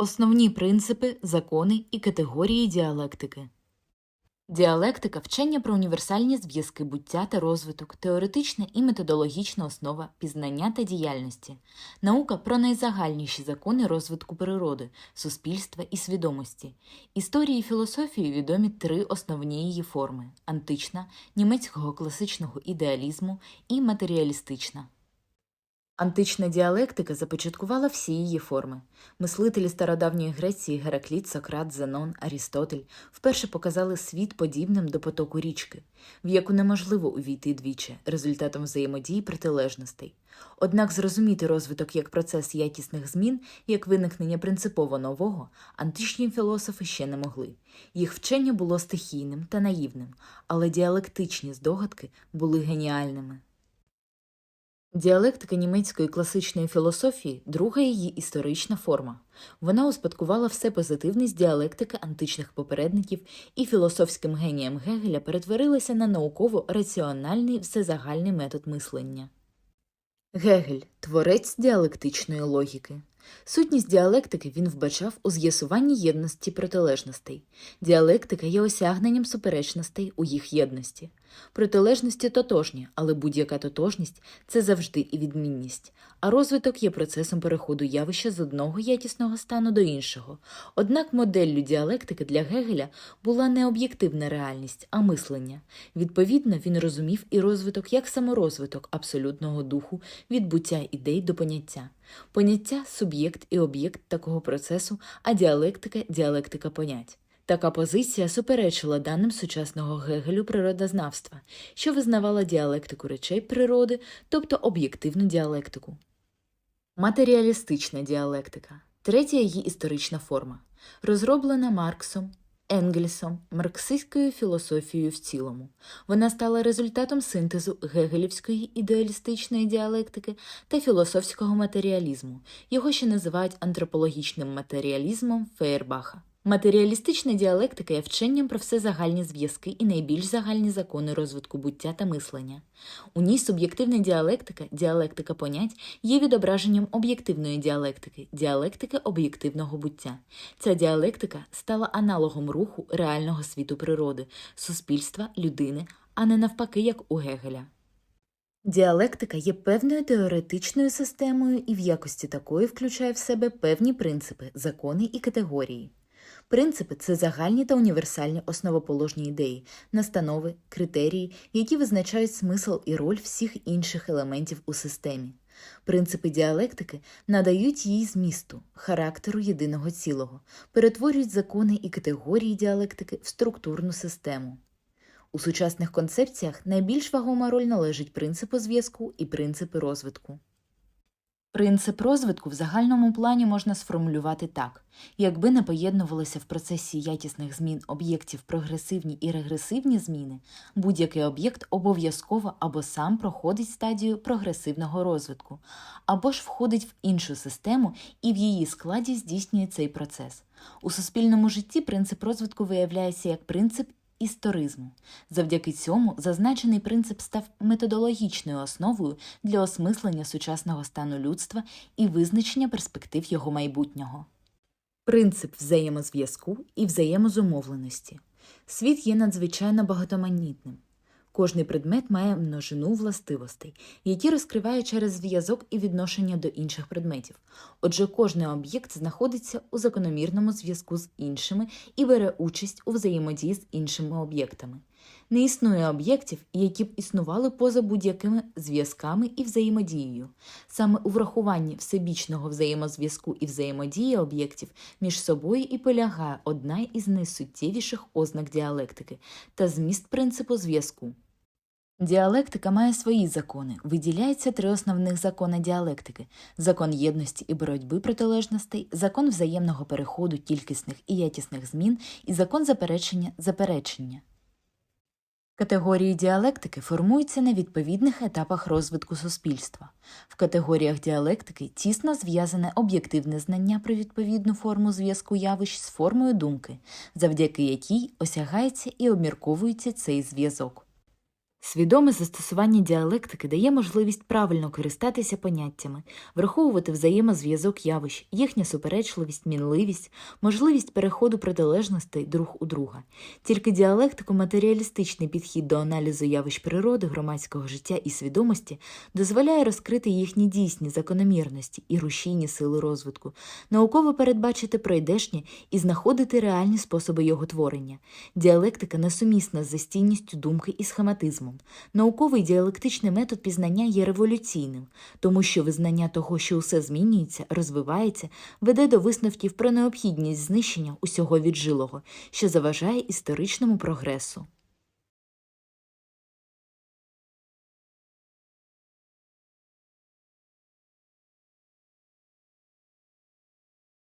Основні принципи, закони і категорії діалектики. Діалектика вчення про універсальні зв'язки буття та розвиток, теоретична і методологічна основа пізнання та діяльності, наука про найзагальніші закони розвитку природи, суспільства і свідомості. Історії і філософії відомі три основні її форми: антична, німецького класичного ідеалізму і матеріалістична. Антична діалектика започаткувала всі її форми. Мислителі стародавньої Греції Геракліт, Сократ, Зенон, Арістотель вперше показали світ подібним до потоку річки, в яку неможливо увійти двічі результатом взаємодії протилежностей. Однак зрозуміти розвиток як процес якісних змін, як виникнення принципово нового, античні філософи ще не могли. Їх вчення було стихійним та наївним, але діалектичні здогадки були геніальними. Діалектика німецької класичної філософії друга її історична форма. Вона успадкувала все позитивне з діалектики античних попередників і філософським генієм Гегеля перетворилася на науково-раціональний всезагальний метод мислення. Гегель творець діалектичної логіки. Сутність діалектики він вбачав у з'ясуванні єдності протилежностей. Діалектика є осягненням суперечностей у їх єдності. Протилежності тотожні, але будь-яка тотожність це завжди і відмінність, а розвиток є процесом переходу явища з одного якісного стану до іншого. Однак моделлю діалектики для Гегеля була не об'єктивна реальність, а мислення. Відповідно, він розумів і розвиток як саморозвиток абсолютного духу від буття ідей до поняття. Поняття суб'єкт і об'єкт такого процесу, а діалектика діалектика понять. Така позиція суперечила даним сучасного Гегелю природознавства, що визнавала діалектику речей природи, тобто об'єктивну діалектику. Матеріалістична діалектика третя її історична форма, розроблена Марксом, Енгельсом, марксистською філософією в цілому. Вона стала результатом синтезу гегелівської ідеалістичної діалектики та філософського матеріалізму. Його ще називають антропологічним матеріалізмом Фейербаха. Матеріалістична діалектика є вченням про все загальні зв'язки і найбільш загальні закони розвитку буття та мислення. У ній суб'єктивна діалектика, діалектика понять, є відображенням об'єктивної діалектики, діалектики об'єктивного буття. Ця діалектика стала аналогом руху реального світу природи, суспільства, людини, а не навпаки, як у Гегеля. Діалектика є певною теоретичною системою і в якості такої включає в себе певні принципи, закони і категорії. Принципи це загальні та універсальні основоположні ідеї, настанови, критерії, які визначають смисл і роль всіх інших елементів у системі. Принципи діалектики надають їй змісту, характеру єдиного цілого, перетворюють закони і категорії діалектики в структурну систему. У сучасних концепціях найбільш вагома роль належить принципу зв'язку і принципи розвитку. Принцип розвитку в загальному плані можна сформулювати так: якби не поєднувалися в процесі якісних змін об'єктів прогресивні і регресивні зміни, будь-який об'єкт обов'язково або сам проходить стадію прогресивного розвитку, або ж входить в іншу систему і в її складі здійснює цей процес. У суспільному житті принцип розвитку виявляється як принцип історизму. Завдяки цьому зазначений принцип став методологічною основою для осмислення сучасного стану людства і визначення перспектив його майбутнього. Принцип взаємозв'язку і взаємозумовленості. Світ є надзвичайно багатоманітним. Кожний предмет має множину властивостей, які розкриває через зв'язок і відношення до інших предметів. Отже, кожний об'єкт знаходиться у закономірному зв'язку з іншими і бере участь у взаємодії з іншими об'єктами. Не існує об'єктів, які б існували поза будь-якими зв'язками і взаємодією. Саме у врахуванні всебічного взаємозв'язку і взаємодії об'єктів між собою і полягає одна із найсуттєвіших ознак діалектики та зміст принципу зв'язку. Діалектика має свої закони. Виділяється три основних закони діалектики: закон єдності і боротьби протилежностей, закон взаємного переходу кількісних і якісних змін і закон заперечення заперечення. Категорії діалектики формуються на відповідних етапах розвитку суспільства. В категоріях діалектики тісно зв'язане об'єктивне знання про відповідну форму зв'язку явищ з формою думки, завдяки якій осягається і обмірковується цей зв'язок. Свідоме застосування діалектики дає можливість правильно користатися поняттями, враховувати взаємозв'язок явищ, їхня суперечливість, мінливість, можливість переходу протилежностей друг у друга. Тільки діалектико-матеріалістичний підхід до аналізу явищ природи, громадського життя і свідомості дозволяє розкрити їхні дійсні закономірності і рушійні сили розвитку, науково передбачити пройдешнє і знаходити реальні способи його творення. Діалектика несумісна з застійністю думки і схематизмом. Науковий діалектичний метод пізнання є революційним, тому що визнання того, що усе змінюється, розвивається, веде до висновків про необхідність знищення усього віджилого, що заважає історичному прогресу.